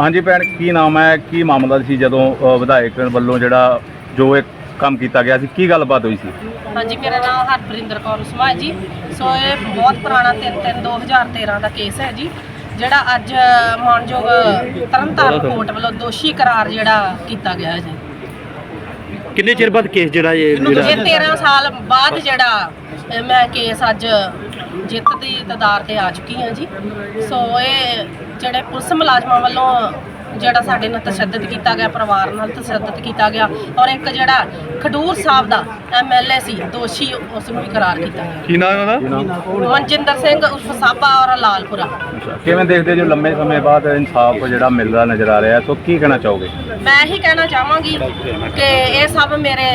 ਹਾਂਜੀ ਭੈਣ ਕੀ ਨਾਮ ਹੈ ਕੀ ਮਾਮਲਾ ਸੀ ਜਦੋਂ ਅ, ਵਿਧਾਇਕ ਵੱਲੋਂ ਜਿਹੜਾ ਜੋ ਇਹ ਕੰਮ ਕੀਤਾ ਗਿਆ ਸੀ ਕੀ ਗੱਲਬਾਤ ਹੋਈ ਸੀ? ਹਾਂਜੀ ਮੇਰਾ ਨਾਮ ਹਰਪ੍ਰਿੰਦਰ ਕੌਰ ਉਸਮਾ ਹੈ ਜੀ। ਸੋ ਇਹ ਬਹੁਤ ਪੁਰਾਣਾ 3 2013 ਦਾ ਕੇਸ ਹੈ ਜੀ ਜਿਹੜਾ ਅੱਜ ਮਾਨਯੋਗ ਤਰਨਤਾਰਨ ਕੋਰਟ ਵੱਲੋਂ ਦੋਸ਼ੀ ਕਰਾਰ ਜਿਹੜਾ ਕੀਤਾ ਗਿਆ ਹੈ ਜੀ। ਕਿੰਨੇ ਚਿਰ ਬਾਅਦ ਕੇਸ ਜਿਹੜਾ ਇਹ ਜਿਹੜਾ ਇਹ 13 ਸਾਲ ਬਾਅਦ ਜਿਹੜਾ ਮੈਂ ਕੇਸ ਅੱਜ ਜਿੱਤ ਦੀ ਤਦਾਰ ਤੇ ਆ ਚੁੱਕੀ ਹਾਂ ਜੀ। ਸੋ ਇਹ ਜਿਹੜੇ ਪੁਲਿਸ ਮੁਲਾਜ਼ਮਾਂ ਵੱਲੋਂ ਜਿਹੜਾ ਸਾਡੇ ਨਾਲ ਤਸ਼ੱਦਦ ਕੀਤਾ ਗਿਆ ਪਰਿਵਾਰ ਨਾਲ ਤਸ਼ੱਦਦ ਕੀਤਾ ਗਿਆ ਔਰ ਇੱਕ ਜਿਹੜਾ ਖਡੂਰ ਸਾਹਿਬ ਦਾ ਐਮਐਲਏ ਸੀ ਦੋਸ਼ੀ ਉਸ ਨੂੰ ਵੀ ਕਰਾਰ ਕੀਤਾ ਗਿਆ। ਕੀ ਨਾਮ ਉਹਦਾ? ਮਨਜਿੰਦਰ ਸਿੰਘ ਉਰਫ ਸਾਬਾ ਔਰ ਲਾਲਪੁਰਾ। ਕਿਵੇਂ ਦੇਖਦੇ ਜੋ ਲੰਮੇ ਸਮੇਂ ਬਾਅਦ ਇਨਸਾਫ ਜਿਹੜਾ ਮਿਲਦਾ ਨਜ਼ਰ ਆ ਰਿਹਾ ਸੋ ਕੀ ਕਹਿਣਾ ਚਾਹੋਗੇ? ਮੈਂ ਇਹੀ ਕਹਿਣਾ ਚਾਹਾਂਗੀ ਕਿ ਇਹ ਸਭ ਮੇਰੇ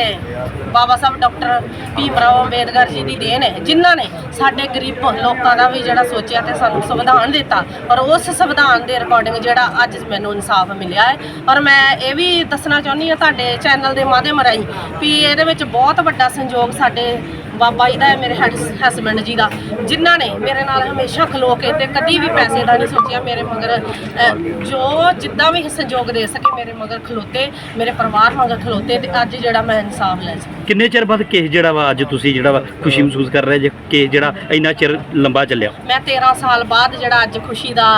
ਬਾਬਾ ਸਾਹਿਬ ਡਾਕਟਰ ਭੀਮ ਰਾਓ ਅੰਬੇਦਕਰ ਜੀ ਦੀ ਦੇਣ ਹੈ ਜਿਨ੍ਹਾਂ ਨੇ ਸਾਡੇ ਗਰੀਬ ਲੋਕਾਂ ਦਾ ਵੀ ਜਿਹੜਾ ਸੋਚਿਆ ਤੇ ਸਾਨੂੰ ਸੰਵਿਧਾਨ ਦਿੱਤਾ ਔਰ ਉਸ ਸੰਵਿਧਾਨ ਦੇ ਰਿਕਾਰਡਿੰਗ ਜਿਹੜਾ ਅੱਜ ਮੈਨੂੰ ਇਨਸਾਫ ਮਿਲਿਆ ਹੈ। ਔਰ ਮੈਂ ਇਹ ਵੀ ਦੱਸਣਾ ਚਾਹੁੰਦੀ ਹਾਂ ਤੁਹਾਡੇ ਚੈਨਲ ਦੇ ਮਾਧਿਅਮ ਰਾਹੀਂ ਵੀ ਇਹਦੇ ਵਿੱਚ ਬਹੁਤ ਵੱਡਾ ਸੰਯੋਗ ਸਾਡੇ ਬਾਬਾ ਜੀ ਦਾ ਹੈ ਮੇਰੇ ਹਸਬੰਡ ਜੀ ਦਾ ਜਿਨ੍ਹਾਂ ਨੇ ਮੇਰੇ ਨਾਲ ਹਮੇਸ਼ਾ ਖਲੋ ਕੇ ਤੇ ਕਦੀ ਵੀ ਪੈਸੇ ਦਾ ਨਹੀਂ ਸੋਚਿਆ ਮੇਰੇ ਮਗਰ ਜੋ ਜਿੱਦਾਂ ਵੀ ਸੰਯੋਗ ਦੇ ਸਕੇ ਮੇਰੇ ਮਗਰ ਖਲੋਤੇ ਮੇਰੇ ਪਰਿਵਾਰ ਮਗਰ ਖਲੋਤੇ ਤੇ ਅੱਜ ਜਿਹੜਾ ਮੈਂ ਇਨਸਾਫ ਲੈ ਸਕੀ। ਕਿੰਨੇ ਚਿਰ ਬਾਅਦ ਕੇਸ ਜਿਹੜਾ ਵਾ ਅੱਜ ਤੁਸੀਂ ਜਿਹੜਾ ਵਾ ਖੁਸ਼ੀ ਮਹਿਸੂਸ ਕਰ ਰਹੇ ਜੇ ਕੇਸ ਜਿਹੜਾ ਇੰਨਾ ਚਿਰ ਲੰਬਾ ਚੱਲਿਆ? ਮੈਂ 13 ਸਾਲ ਬਾਅਦ ਜਿਹੜਾ ਅੱਜ ਖੁਸ਼ੀ ਦਾ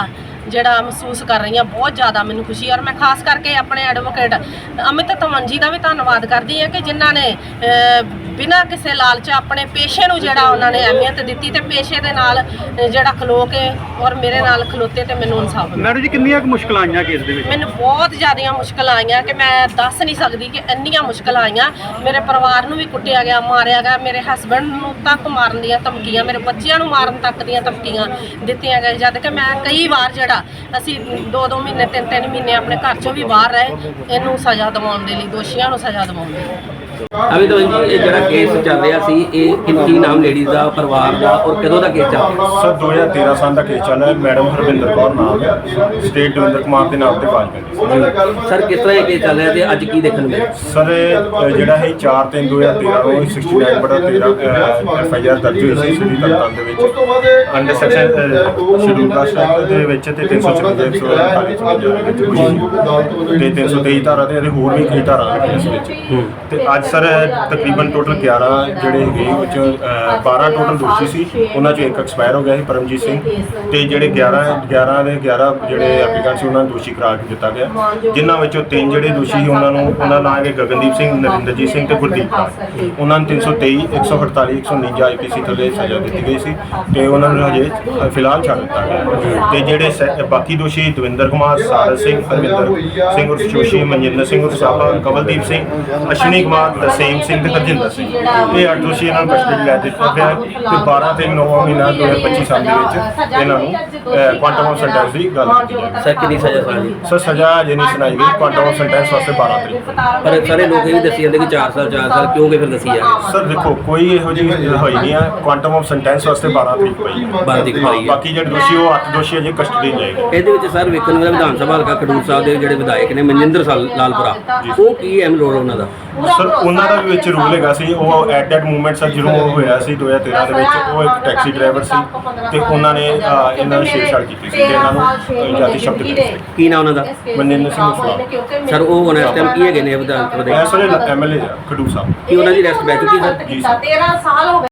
ਜਿਹੜਾ ਮਹਿਸੂਸ ਕਰ ਰਹੀ ਹਾਂ, ਬਹੁਤ ਜ਼ਿਆਦਾ ਮੈਨੂੰ ਖੁਸ਼ੀ ਔਰ ਮੈਂ ਖਾਸ ਕਰਕੇ ਆਪਣੇ ਐਡਵੋਕੇਟ ਅਮਿਤ ਤਮਨ ਜੀ ਦਾ ਵੀ ਧੰਨਵਾਦ ਕਰਦੀ ਹਾਂ ਕਿ ਜਿਨ੍ਹਾਂ ਨੇ ਬਿਨਾਂ ਕਿਸੇ ਲਾਲਚ ਆਪਣੇ ਪੇਸ਼ੇ ਨੂੰ ਜਿਹੜਾ ਉਹਨਾਂ ਨੇ ਅਹਿਮੀਅਤ ਦਿੱਤੀ ਤੇ ਪੇਸ਼ੇ ਦੇ ਨਾਲ ਜਿਹੜਾ ਖਲੋ ਕੇ ਔਰ ਮੇਰੇ ਨਾਲ ਖਲੋਤੇ ਤੇ ਮੈਨੂੰ ਇਨਸਾਫ ਮਿਲਿਆ। ਮੈਡਮ ਜੀ ਕਿੰਨੀਆਂ ਕੁ ਮੁਸ਼ਕਲਾਂ ਆਈਆਂ ਕੇਸ ਦੇ ਵਿੱਚ? ਮੈਨੂੰ ਬਹੁਤ ਜ਼ਿਆਦੀਆਂ ਮੁਸ਼ਕਲਾਂ ਆਈਆਂ ਕਿ ਮੈਂ ਦੱਸ ਨਹੀਂ ਸਕਦੀ ਕਿ ਇੰਨੀਆਂ ਮੁਸ਼ਕਲਾਂ ਆਈਆਂ। ਮੇਰੇ ਪਰਿਵਾਰ ਨੂੰ ਵੀ ਕੁੱਟਿਆ ਗਿਆ ਮਾਰਿਆ ਗਿਆ ਮੇਰੇ ਹਸਬੰਡ ਨੂੰ ਤੱਕ ਮਾਰਨ ਦੀਆਂ ਧਮਕੀਆਂ ਮੇਰੇ ਬੱਚਿਆਂ ਨੂੰ ਮਾਰਨ ਤੱਕ ਦੀਆਂ ਧਮਕੀਆਂ ਦਿੱਤੀਆਂ ਗਈਆਂ ਜਦ ਕਿ ਮੈਂ ਕਈ ਵਾਰ ਜਿਹੜਾ ਅਸੀਂ ਦੋ ਦੋ ਮਹੀਨੇ ਤਿੰਨ ਤਿੰਨ ਮਹੀਨੇ ਆਪਣੇ ਘਰ ਚੋਂ ਵੀ ਬਾਹਰ ਰਹੇ ਇਹਨੂੰ ਸਜ਼ਾ ਦਿਵਾਉਣ ਦੇ ਲਈ ਦੋਸ਼ੀਆਂ ਨੂੰ ਸਜ਼ਾ ਦਿਵਾਉਣ ਦੇ ਲਈ। ਅਭੀ ਤਾਂ ਜੀ ਇਹ ਜਿਹੜਾ ਕੇਸ ਚੱਲ ਰਿਹਾ ਸੀ ਇਹ ਕੀ ਕੀ ਨਾਮ ਲੇਡੀਜ਼ ਦਾ ਪਰਿਵਾਰ ਦਾ ਔਰ ਕਦੋਂ ਦਾ ਕੇਸ ਚੱਲ ਰਿਹਾ? ਸਰ 2013 ਸਾਲ ਦਾ ਕੇਸ ਚੱਲ ਰਿਹਾ। ਹੈ ਮੈਡਮ ਹਰਵਿੰਦਰ ਕੌਰ ਨਾਮ ਹੈ। ਸਟੇਟ ਦਵਿੰਦਰ ਕੁਮਾਰ ਦੇ ਨਾਮ ਤੇ ਫਾਈਲ ਕਰੀ ਸਰ ਕਿਸ ਤਰ੍ਹਾਂ ਇਹ ਕੇਸ ਚੱਲ ਰਿਹਾ ਤੇ ਅੱਜ ਕੀ ਦੇਖਣ ਨੂੰ ਮਿਲਿਆ? ਸਰ ਇਹ, ਅ, ਜਿਹੜਾ ਹੈ 4 3 2013 ਨੂੰ 69 ਬਟਾ 13 ਐਫ ਆਈ ਆਰ ਦਰਜ ਹੋਈ ਸੀ ਸਿਟੀ ਤਰਨਤਾਰਨ ਦੇ ਵਿੱਚ। Under section schedule caste act ਦੇ ਵਿੱਚ ਤੇ 354 148 ਦੇ ਵਿੱਚ ਹੋਈ ਸੀ। ਤੇ 323 ਧਾਰਾ ਤੇ ਇਹਦੇ ਹੋਰ ਵੀ ਕਈ ਧਾਰਾ ਨੇ ਇਸ ਵਿੱਚ। ਤੇ ਅੱਜ ਸਰ ਤਕਰੀਬਨ ਟੋਟਲ 11 ਜਿਹੜੇ ਹੈਗੇ ਉਹ ਚ 12 ਟੋਟਲ ਦੋਸ਼ੀ ਸੀ। ਉਹਨਾਂ ਚੋਂ ਇੱਕ ਐਕਸਪਾਇਰ ਹੋ ਗਿਆ ਸੀ ਪਰਮਜੀਤ ਸਿੰਘ। ਤੇ ਜਿਹੜੇ 11 11 ਦੇ 11 ਜਿਹੜੇ ਐਪਲੀਕੈਂਟ ਸੀ ਉਹਨਾਂ ਨੂੰ ਦੋਸ਼ੀ ਕਰਾਰ ਦਿੱਤਾ ਗਿਆ। ਜਿਨ੍ਹਾਂ ਵਿੱਚੋਂ ਤਿੰਨ ਜਿਹੜੇ ਦੋਸ਼ੀ ਸੀ ਉਹਨਾਂ ਨੂੰ ਉਹਨਾਂ ਨਾਂ ਹੈਗੇ ਗਗਨਦੀਪ ਸਿੰਘ ਨਰਿੰਦਰਜੀਤ ਸਿੰਘ ਤੇ ਗੁਰਦੀਪ ਕੌਰ। ਉਹਨਾਂ ਨੂੰ 323 148 149 ਆਈਪੀਸੀ ਥੱਲੇ ਸਜ਼ਾ ਦਿੱਤੀ ਗਈ ਸੀ ਤੇ ਉਹਨਾਂ ਨੂੰ ਹਜੇ ਅ, ਫਿਲਹਾਲ ਛੱਡ ਦਿੱਤਾ ਗਿਆ ਤੇ ਜਿਹੜੇ ਸੈ- ਬਾਕੀ ਦੋਸ਼ੀ ਦਵਿੰਦਰ ਕੁਮਾਰ ਸਾਰਸ ਸਿੰਘ ਹਰਵਿੰਦਰ ਸਿੰਘ ਉਰਫ ਜੋਸ਼ੀ ਮਨਜਿੰਦਰ ਸਿੰਘ ਉਰਫ ਸਾਬਾ ਕਵਲਦੀਪ ਸਿੰਘ ਅਸ਼ਵਨੀ ਕੁਮਾਰ ਤਸੀਮ ਸਿੰਘ ਤੇ ਹਰਜਿੰਦਰ ਸਿੰਘ। ਇਹ ਅੱਠ ਦੋਸ਼ੀ ਇਹਨਾਂ ਨੂੰ ਕਸਟਡੀ ਲੈ ਦਿੱਤਾ ਗਿਆ ਹੈ ਤੇ 12 ਤੇ 9 ਮਹੀਨਾ 2025 ਸਾਲ ਦੇ ਵਿੱਚ ਇਹਨਾਂ ਨੂੰ ਕੁਆਂਟਮ ਆਫ ਸੈਂਟੈਂਸ ਦੀ ਗੱਲ ਕੀਤੀ ਜਾਵੇ ਸਰ ਕਿੰਨੀ ਸਜ਼ਾ ਸੁਣਾਈ ਸਰ ਸਜ਼ਾ ਨਹੀਂ ਸੁਣਾਈ ਗਈ ਕੁਆਂਟਮ ਆਫ ਸੈਂਟੈਂਸ ਵਾਸਤੇ 12 ਤਰੀਕ। ਪਰ ਸਾਰੇ ਲੋਕ ਇਹ ਵੀ ਦੱਸੀ ਜਾਂਦੇ ਕਿ 4 ਸਾਲ 4 ਸਾਲ ਕਿਉਂ ਕਿ ਫਿਰ ਦੱਸੀ ਜਾ ਰਹੀ ਸਰ ਦੇਖੋ ਕੋਈ ਇਹੋ ਜਿਹੀ ਹੋਈ ਨਹੀਂ ਆ ਕੁਆਂਟਮ ਆਫ ਸੈਂਟੈਂਸ ਵਾਸਤੇ 12 ਤਰੀਕ ਪਈ ਹੈ। 12 ਤਰੀਕ ਪਈ ਹੈ। ਬਾਕੀ ਜਿਹੜੇ ਦੋਸ਼ੀ ਉਹ 8 ਦੋਸ਼ੀ ਅਜੇ ਕਸਟਡੀ ਜਾਏਗੇ ਇਹਦੇ ਵਿੱਚ ਸਰ ਵੇਖਣ ਨੂੰ ਵਿਧਾਨ ਸਭਾ ਹਲਕਾ ਖਡੂਰ ਸਾਹਿਬ ਦੇ ਜਿਹੜੇ ਵਿਧਾਇਕ ਨੇ ਮਨਜਿੰਦਰ ਸਾਲ ਲਾਲਪੁਰਾ ਉਹ ਕੀ ਅਹਿਮ ਰੋਲ ਉਹਨਾਂ ਦਾ? ਸਰ ਉਹਨਾਂ ਦਾ ਵੀ ਵਿੱਚ ਰੂਲ ਹੈਗਾ ਸੀ ਉਹ ਐਟ ਦੈਟ ਮੂਵਮੈਂਟ ਸਰ ਜਦੋਂ ਉਹ ਹੋਇਆ ਸੀ 2013 ਦੇ ਵਿੱਚ ਉਹ ਇੱਕ ਟੈਕਸੀ ਡਰਾਈਵਰ ਸੀ ਤੇ ਉਹਨਾਂ ਨੇ ਇਹਨਾਂ ਨੂੰ ਛੇੜਛਾੜ ਕੀਤੀ ਸੀ ਤੇ ਇਹਨਾਂ ਨੂੰ ਜਾਤੀ ਸ਼ਬਦ ਦਿੱਤੇ ਸੀ। ਕੀ ਨਾਮ ਉਹਨਾਂ ਦਾ ਮਨਜਿੰਦਰ ਸਿੰਘ ਉਸਲਾ ਸਰ ਉਹ ਹੁਣ ਇਸ ਟਾਈਮ ਕੀ ਹੈਗੇ ਨੇ ਵਿਧਾਨ ਸਭਾ ਦੇ ਵੇਲੇ ਐਮਐਲਏ ਖਡੂਰ ਸਾਹਿਬ। ਕੀ ਉਹਨਾਂ ਦੀ ਰੈਸਟ ਬੈ ਚੁੱਕੀ ਸਰ? 13 ਸਾਲ ਹੋ ਗਏ।